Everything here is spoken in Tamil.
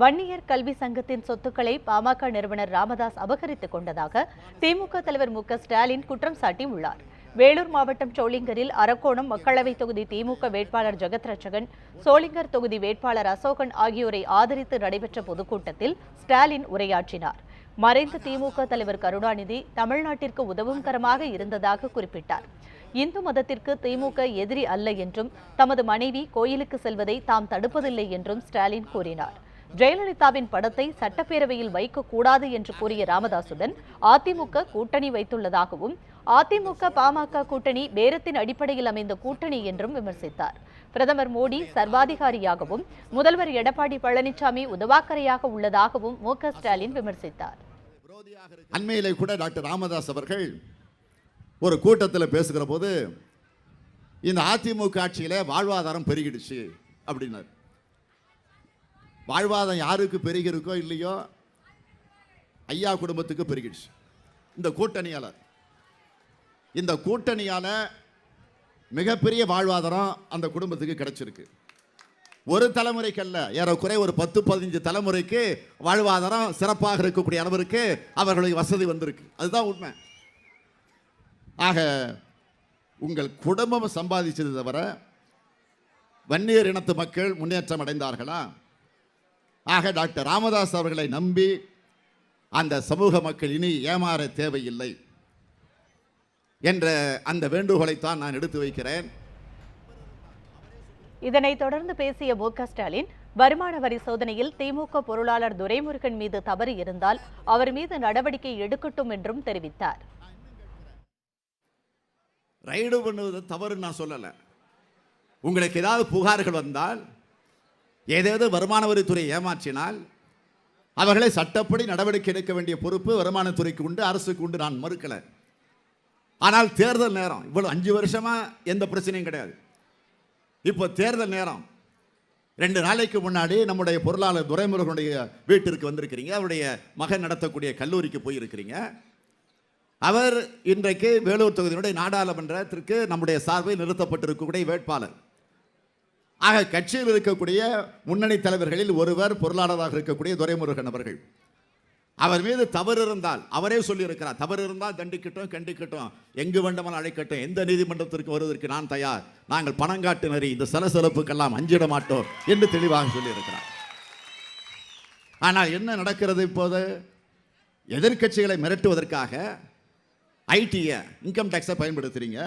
வன்னியர் கல்வி சங்கத்தின் சொத்துக்களை பாமக நிறுவனர் ராமதாஸ் அபகரித்துக் கொண்டதாக திமுக தலைவர் மு ஸ்டாலின் குற்றம் சாட்டியுள்ளார். வேலூர் மாவட்டம் சோளிங்கரில் அரக்கோணம் மக்களவைத் தொகுதி திமுக வேட்பாளர் ஜெகத்ரட்சகன் சோளிங்கர் தொகுதி வேட்பாளர் அசோகன் ஆகியோரை ஆதரித்து நடைபெற்ற பொதுக்கூட்டத்தில் ஸ்டாலின் உரையாற்றினார். மறைந்த திமுக தலைவர் கருணாநிதி தமிழ்நாட்டிற்கு உதவும் கரமாக இருந்ததாக குறிப்பிட்டார். இந்து மதத்திற்கு திமுக எதிரி அல்ல என்றும் தமது மனைவி கோயிலுக்கு செல்வதை தாம் தடுப்பதில்லை என்றும் ஸ்டாலின் கூறினார். ஜெயலலிதாவின் படத்தை சட்டப்பேரவையில் வைக்கக்கூடாது என்று கூறிய ராமதாசுடன் அதிமுக கூட்டணி வைத்துள்ளதாகவும் அதிமுக பாமக கூட்டணி பேரத்தின் அடிப்படையில் அமைந்த கூட்டணி என்றும் விமர்சித்தார். பிரதமர் மோடி சர்வாதிகாரியாகவும் முதல்வர் எடப்பாடி பழனிசாமி உதவாக்கரையாக உள்ளதாகவும் மு க ஸ்டாலின் விமர்சித்தார். அண்மையிலே கூட டாக்டர் ராமதாஸ் அவர்கள் ஒரு கூட்டத்தில் பேசுகிற போது இந்த அதிமுக ஆட்சியில் வாழ்வாதாரம் பெருகிடுச்சு அப்படின்னார். வாழ்வாதாரம் யாருக்கு பெருகிருக்கோ இல்லையோ ஐயா குடும்பத்துக்கு பெருகிடுச்சு. இந்த கூட்டணியால். இந்த கூட்டணியால் மிகப்பெரிய வாழ்வாதாரம் அந்த குடும்பத்துக்கு கிடைச்சிருக்கு. ஒரு தலைமுறைக்கு அல்ல ஏறக்குறை ஒரு பத்து பதினஞ்சு தலைமுறைக்கு வாழ்வாதாரம் சிறப்பாக இருக்கக்கூடிய அளவிற்கு அவர்களுடைய வசதி வந்திருக்கு. அதுதான் உண்மை. ஆக உங்கள் குடும்பம் சம்பாதிச்சது தவிர வன்னியர் இனத்து மக்கள் முன்னேற்றம் அடைந்தார்களா? ஆக டாக்டர் ராமதாஸ் அவர்களை நம்பி அந்த சமூக மக்கள் இனி ஏமாற தேவையில்லை என்ற அந்த வேண்டுகோளைத்தான் நான் எடுத்து வைக்கிறேன். இதனைத் தொடர்ந்து பேசிய மு ஸ்டாலின் வருமான வரி சோதனையில் திமுக பொருளாளர் துரைமுருகன் மீது தவறு இருந்தால் அவர் மீது நடவடிக்கை எடுக்கட்டும் என்றும் தெரிவித்தார். ரைடு பண்ணுவது தவறுன்னு நான் சொல்லலை. உங்களுக்கு ஏதாவது புகார்கள் வந்தால் ஏதேதோ வருமான வரித்துறை ஏமாற்றினால் அவர்களை சட்டப்படி நடவடிக்கை எடுக்க வேண்டிய பொறுப்பு வருமானத்துறைக்கு உண்டு அரசுக்கு உண்டு. நான் மறுக்கலை. ஆனால் தேர்தல் நேரம் இவ்வளோ அஞ்சு வருஷமா எந்த பிரச்சனையும் கிடையாது. இப்போ தேர்தல் நேரம் ரெண்டு நாளைக்கு முன்னாடி நம்முடைய பொருளாளர் துரைமுருகனுடைய வீட்டிற்கு வந்திருக்கிறீங்க. அவருடைய மகன் நடத்தக்கூடிய கல்லூரிக்கு போயிருக்கிறீங்க. அவர் இன்றைக்கு வேலூர் தொகுதியினுடைய நாடாளுமன்றத்திற்கு நம்முடைய சார்பில் நிறுத்தப்பட்டிருக்கக்கூடிய வேட்பாளர். ஆக கட்சியில் இருக்கக்கூடிய முன்னணி தலைவர்களில் ஒருவர் பொருளாளராக இருக்கக்கூடிய துரைமுருகன் அவர்கள். அவர் மீது தவறு இருந்தால் அவரே சொல்லியிருக்கிறார் தவறு இருந்தால் தண்டிக்கட்டும் கண்டிக்கட்டும் எங்கு வேண்டுமானால் அழைக்கட்டும் எந்த நீதிமன்றத்திற்கு வருவதற்கு நான் தயார் நாங்கள் பணங்காட்டினரி இந்த சலசலப்புக்கெல்லாம் அஞ்சிட மாட்டோம் என்று தெளிவாக சொல்லியிருக்கிறார். ஆனால் என்ன நடக்கிறது இப்போது? எதிர்க்கட்சிகளை மிரட்டுவதற்காக ஐடியை இன்கம் டேக்ஸை பயன்படுத்துகிறீங்க